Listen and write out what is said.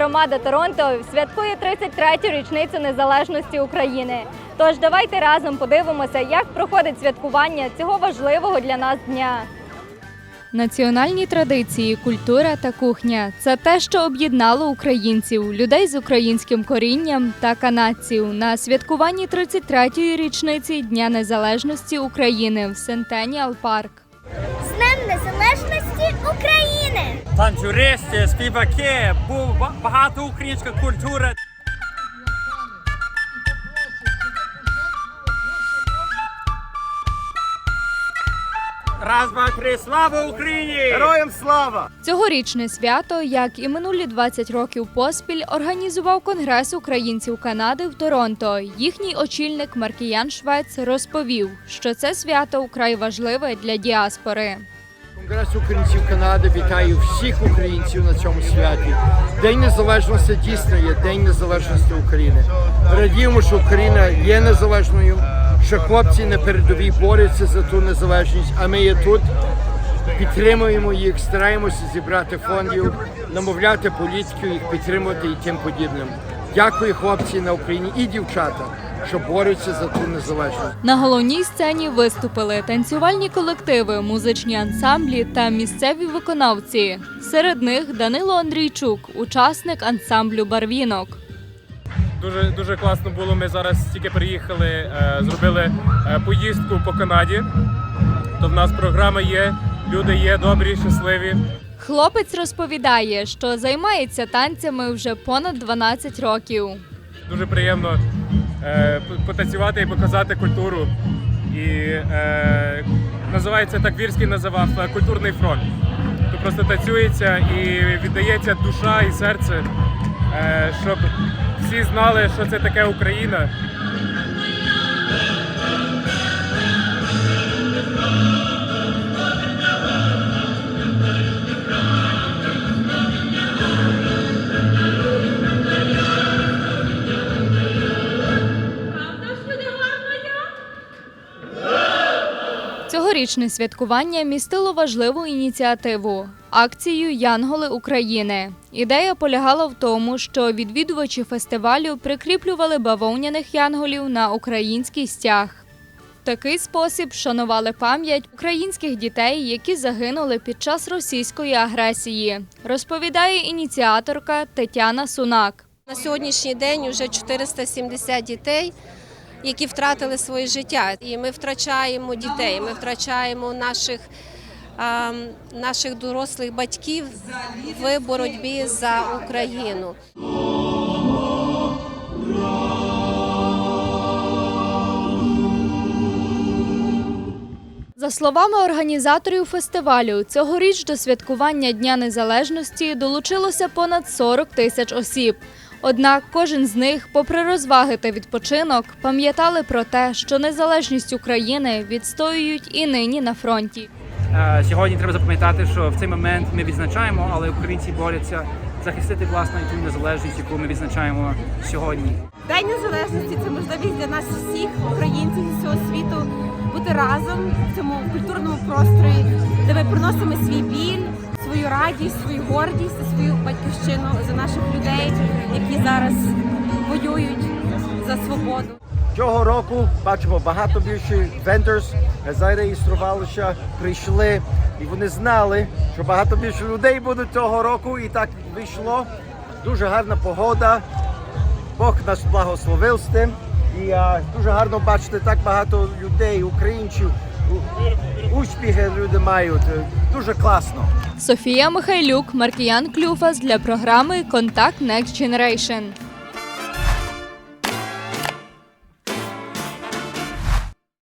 громада Торонто святкує 33-ю річницю незалежності України. Тож давайте разом подивимося, як проходить святкування цього важливого для нас дня. Національні традиції, культура та кухня це те, що об'єднало українців, людей з українським корінням та канадців на святкуванні 33-ї річниці Дня Незалежності України в Сентеніал Парк. Днем Незалежності України! танцюристи, співаки, був багато українська культура. Раз, два, три, слава Україні! Героям слава! Цьогорічне свято, як і минулі 20 років поспіль, організував Конгрес українців Канади в Торонто. Їхній очільник Маркіян Швець розповів, що це свято вкрай важливе для діаспори. Конгрес українців Канади вітає всіх українців на цьому святі. День незалежності дійсно є День незалежності України. Радіємо, що Україна є незалежною, що хлопці на передовій борються за ту незалежність, а ми є тут. Підтримуємо їх, стараємося зібрати фондів, намовляти політиків, їх підтримувати і тим подібним. Дякую хлопці на Україні і дівчата, що борються за ту незалежність. На головній сцені виступили танцювальні колективи, музичні ансамблі та місцеві виконавці. Серед них Данило Андрійчук, учасник ансамблю Барвінок. Дуже дуже класно було. Ми зараз тільки приїхали, е, зробили е, поїздку по Канаді. То в нас програма є, люди є добрі, щасливі. Хлопець розповідає, що займається танцями вже понад 12 років. Дуже приємно потанцювати і показати культуру. І е, називається так Вірський називав е, культурний фронт. Тут просто танцюється і віддається душа і серце, е, щоб всі знали, що це таке Україна. Цьогорічне святкування містило важливу ініціативу акцію Янголи України. Ідея полягала в тому, що відвідувачі фестивалю прикріплювали бавовняних янголів на український стяг. Такий спосіб шанували пам'ять українських дітей, які загинули під час російської агресії, розповідає ініціаторка Тетяна Сунак. На сьогоднішній день вже 470 дітей, які втратили своє життя. І ми втрачаємо дітей, ми втрачаємо наших, наших дорослих батьків в боротьбі за Україну. За словами організаторів фестивалю, цьогоріч до святкування Дня Незалежності долучилося понад 40 тисяч осіб. Однак кожен з них, попри розваги та відпочинок, пам'ятали про те, що незалежність України відстоюють і нині на фронті. Е, Сьогодні треба запам'ятати, що в цей момент ми відзначаємо, але українці борються захистити власне ту незалежність, яку ми відзначаємо сьогодні. День незалежності це можливість для нас всіх українців зі всього світу бути разом в цьому культурному просторі, де ми приносимо свій біль, свою радість, свою гордість свою батьківщину, за наших людей, які зараз воюють за свободу. Цього року бачимо багато більше vendors зареєструвалися, прийшли, і вони знали, що багато більше людей буде цього року, і так вийшло. Дуже гарна погода. Бог нас благословив з тим. І а, дуже гарно бачити так багато людей, українців. Успіхи люди мають. Дуже класно. Софія Михайлюк, Маркіян Клюфас для програми Контакт Next Generation.